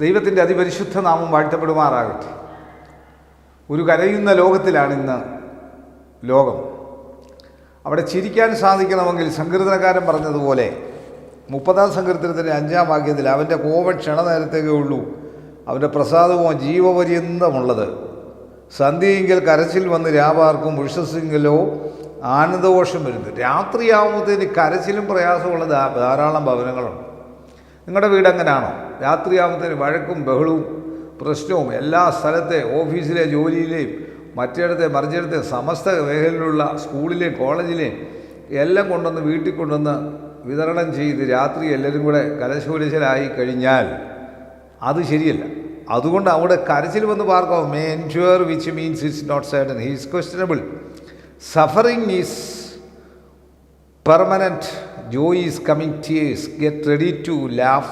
ദൈവത്തിന്റെ അതിപരിശുദ്ധ നാമം വാഴ്ത്തപ്പെടുമാറാകട്ടെ. ഒരു കരയുന്ന ലോകത്തിലാണ് ഇന്ന് ലോകം. അവിടെ ചിരിക്കാൻ സാധിക്കണമെങ്കിൽ സങ്കീർത്തനക്കാരൻ പറഞ്ഞതുപോലെ മുപ്പതാം സങ്കീർത്തനത്തിന്റെ അഞ്ചാം വാക്യത്തിൽ അവന്റെ കോപം ക്ഷണനേരത്തേക്കേ ഉള്ളൂ. അവന്റെ പ്രസാദമോ ജീവപര്യന്തമുള്ളത്. സന്ധ്യയെങ്കിൽ കരച്ചിൽ വന്ന് രാപാർക്കും ഉഷസ്സെങ്കിലോ ആനന്ദഘോഷം വരുന്നു. രാത്രിയാകുമ്പോഴത്തേന് കരച്ചിലും പ്രയാസമുള്ള ധാരാളം ഭവനങ്ങളുണ്ട്. നിങ്ങളുടെ വീട് എങ്ങനെയാണോ രാത്രിയാകുമ്പോഴത്തേന് വഴക്കും ബഹളവും പ്രശ്നവും എല്ലാ സ്ഥലത്തെ ഓഫീസിലെ ജോലിയിലെയും മറ്റിടത്തെ മറിച്ചിടത്തെ സമസ്ത മേഖലയിലുള്ള സ്കൂളിലെയും കോളേജിലെയും എല്ലാം കൊണ്ടുവന്ന് വീട്ടിൽ കൊണ്ടുവന്ന് വിതരണം ചെയ്ത് രാത്രി എല്ലാവരും കൂടെ കലശോലിശലായി കഴിഞ്ഞാൽ അത് ശരിയല്ല. അതുകൊണ്ട് അവിടെ കരച്ചിൽ വന്ന് പാർക്കാം may endure which means it's not certain he's questionable suffering is permanent joy is coming tease get ready to laugh.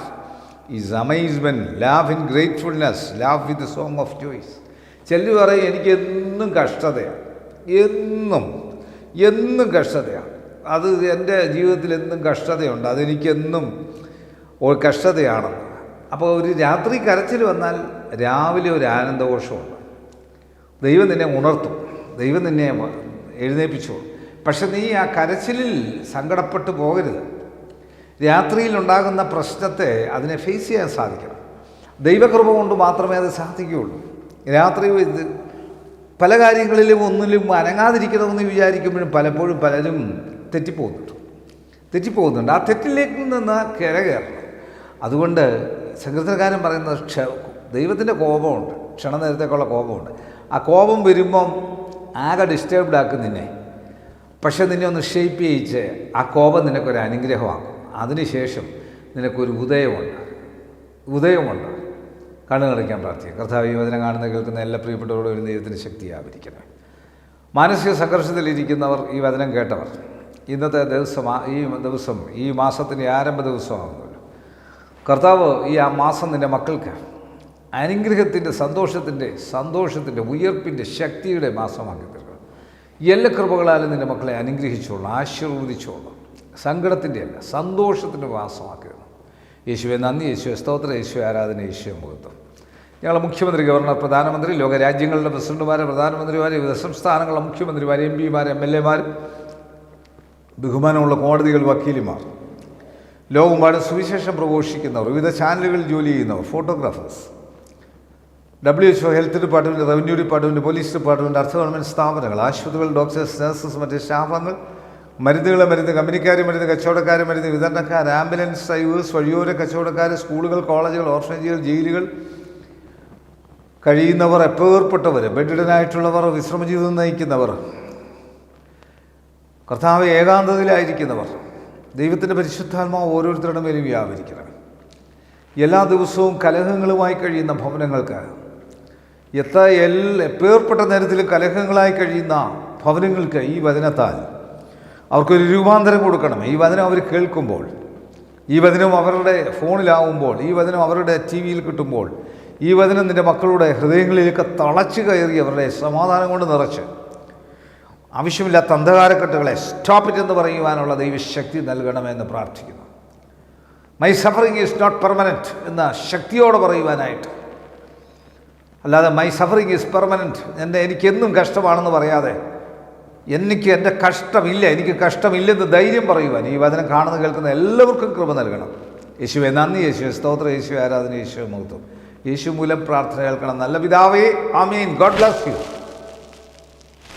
Is amazement love in gratefulness love with the song of joys ചെല്ലു പറയും എനിക്ക് എന്നും കഷ്ടതയാണ് എന്നും എന്നും കഷ്ടതയാണ് അത് എന്റെ ജീവിതത്തിൽ എന്നും കഷ്ടതയുണ്ട്. അതെനിക്കെന്നും കഷ്ടതയാണ് അപ്പോൾ ഒരു രാത്രി കരച്ചിൽ വന്നാൽ രാവിലെ ഒരു ആനന്ദഘോഷമുണ്ട്. ദൈവം നിന്നെ ഉണർത്തും. ദൈവം നിന്നെ എഴുന്നേൽപ്പിച്ചു പക്ഷെ നീ ആ കരച്ചിലിൽ സങ്കടപ്പെട്ടു പോകരുത്. രാത്രിയിൽ ഉണ്ടാകുന്ന പ്രശ്നത്തെ അതിനെ ഫേസ് ചെയ്യാൻ സാധിക്കണം. ദൈവകൃപ കൊണ്ട് മാത്രമേ അത് സാധിക്കുകയുള്ളൂ. രാത്രി പല കാര്യങ്ങളിലും ഒന്നിലും അനങ്ങാതിരിക്കണമെന്ന് വിചാരിക്കുമ്പോഴും പലപ്പോഴും പലരും തെറ്റിപ്പോകുന്നുണ്ട്. തെറ്റിപ്പോകുന്നുണ്ട്. ആ തെറ്റിലേക്ക് നിന്ന് കിഴകയറണം അതുകൊണ്ട് സങ്കീർത്തനക്കാരൻ പറയുന്നത് ക്ഷ ദൈവത്തിന്റെ കോപമുണ്ട്. ക്ഷണനേരത്തേക്കുള്ള കോപമുണ്ട്. ആ കോപം വരുമ്പം ആകെ ഡിസ്റ്റർബ്ഡ് ആക്കും നിന്നെ. പക്ഷെ നിന്നെ ഒന്ന് ഷേപ്പ് ചെയ്യിച്ച് ആ കോപം നിനക്കൊരു അനുഗ്രഹമാക്കും. അതിനുശേഷം നിനക്കൊരു ഉദയമുണ്ട്. ഉദയമുണ്ട്. കണ്ണു നിറയ്ക്കാൻ പ്രാർത്ഥിക്കുക. കർത്താവ് ഈ വചനം കാണുന്ന കേൾക്കുന്ന എല്ലാ പ്രിയപ്പെട്ടവരോടും ഒരു ദൈവത്തിന് ശക്തി ആവരിക്കണം മാനസിക സംഘർഷത്തിലിരിക്കുന്നവർ ഈ വചനം കേട്ടവർ. ഇന്നത്തെ ദിവസം ഈ ദിവസം ഈ മാസത്തിന്റെ ആരംഭ ദിവസമാകുന്നുള്ളൂ കർത്താവ് ഈ ആ മാസം നിന്റെ മക്കൾക്ക് അനുഗ്രഹത്തിന്റെ സന്തോഷത്തിന്റെ സന്തോഷത്തിന്റെ ഉയർപ്പിന്റെ ശക്തിയുടെ മാസമാക്കി തരുക. എല്ലാ കൃപകളാലും നിന്റെ മക്കളെ അനുഗ്രഹിച്ചോളൂ ആശീർവദിച്ചോളൂ. സങ്കടത്തിന്റെ അല്ല സന്തോഷത്തിന്റെ മാസമാക്കി തരണം യേശുവെ നന്ദി യേശുവെ സ്തോത്ര യേശു ആരാധന യേശുവെ മുഖത്തും. ഞങ്ങളെ മുഖ്യമന്ത്രി ഗവർണർ പ്രധാനമന്ത്രി ലോകരാജ്യങ്ങളുടെ പ്രസിഡന്റുമാർ പ്രധാനമന്ത്രിമാർ വിവിധ സംസ്ഥാനങ്ങളുടെ മുഖ്യമന്ത്രിമാർ എം പിമാർ എം എൽ എമാർ ബഹുമാനമുള്ള കോടതികൾ വക്കീലുമാർ ലോകമെമ്പാടും സുവിശേഷം പ്രഘോഷിക്കുന്നവർ വിവിധ ചാനലുകളിൽ ജോലി ചെയ്യുന്നവർ photographers W H O health department revenue department police department അർദ്ധ ഗവൺമെന്റ് സ്ഥാപനങ്ങൾ ആശുപത്രികൾ ഡോക്ടേഴ്സ് നഴ്സസ് മറ്റ് സ്റ്റാഫംഗങ്ങൾ മരുന്നുകൾ മരുന്ന് കമ്പനിക്കാർ മരുന്ന് കച്ചവടക്കാർ മരുന്ന് വിതരണക്കാർ ആംബുലൻസ് ഡ്രൈവേഴ്സ് വഴിയോര കച്ചവടക്കാർ സ്കൂളുകൾ കോളേജുകൾ ഓർഫനേജുകൾ ജയിലുകൾ. കഴിയുന്നവർ എപ്പേർപ്പെട്ടവർ ബെഡിഡനായിട്ടുള്ളവർ വിശ്രമജീവിതം നയിക്കുന്നവർ. കർത്താവ് ഏകാന്തതയിലായിരിക്കുന്നവർ. ദൈവത്തിന്റെ പരിശുദ്ധാത്മാവ് ഓരോരുത്തരുടെ മേലും വ്യാപരിക്കണം. എല്ലാ ദിവസവും കലഹങ്ങളുമായി കഴിയുന്ന ഭവനങ്ങൾക്ക് എത്ര എൽ എപ്പേർപ്പെട്ട നേരത്തിൽ കലഹങ്ങളായി കഴിയുന്ന ഭവനങ്ങൾക്ക് ഈ വചനത്താൽ അവർക്കൊരു രൂപാന്തരം കൊടുക്കണം. ഈ വചനം അവർ കേൾക്കുമ്പോൾ ഈ വചനം അവരുടെ ഫോണിലാവുമ്പോൾ ഈ വചനം അവരുടെ ടി വിയിൽ കിട്ടുമ്പോൾ ഈ വചനം നിന്റെ മക്കളുടെ ഹൃദയങ്ങളിലേക്ക് തളച്ചു കയറി അവരുടെ സമാധാനം കൊണ്ട് നിറച്ച്. ആവശ്യമില്ലാത്ത അന്ധകാരക്കെട്ടുകളെ സ്റ്റോപ്പ് ഇറ്റ് എന്ന് പറയുവാനുള്ള ദൈവശക്തി നൽകണമെന്ന് പ്രാർത്ഥിക്കുന്നു. My suffering is not permanent എന്ന ശക്തിയോടെ പറയുവാനായിട്ട്. അല്ലാതെ മൈ സഫറിങ് ഈസ് പെർമനന്റ് എന്റെ എനിക്കെന്നും കഷ്ടമാണെന്ന് പറയാതെ എനിക്ക് എന്റെ കഷ്ടമില്ല എനിക്ക് കഷ്ടമില്ലെന്ന് ധൈര്യം പറയുവാൻ ഈ വചനം കാണുന്ന കേൾക്കുന്ന എല്ലാവർക്കും കൃപ നൽകണം. യേശുവെ നന്ദി യേശുവെ സ്തോത്ര യേശു ആരാധന യേശു മുഹത്വം. യേശു മൂലം പ്രാർത്ഥന കേൾക്കണം. നല്ല പിതാവേ ആമീൻ. God bless you.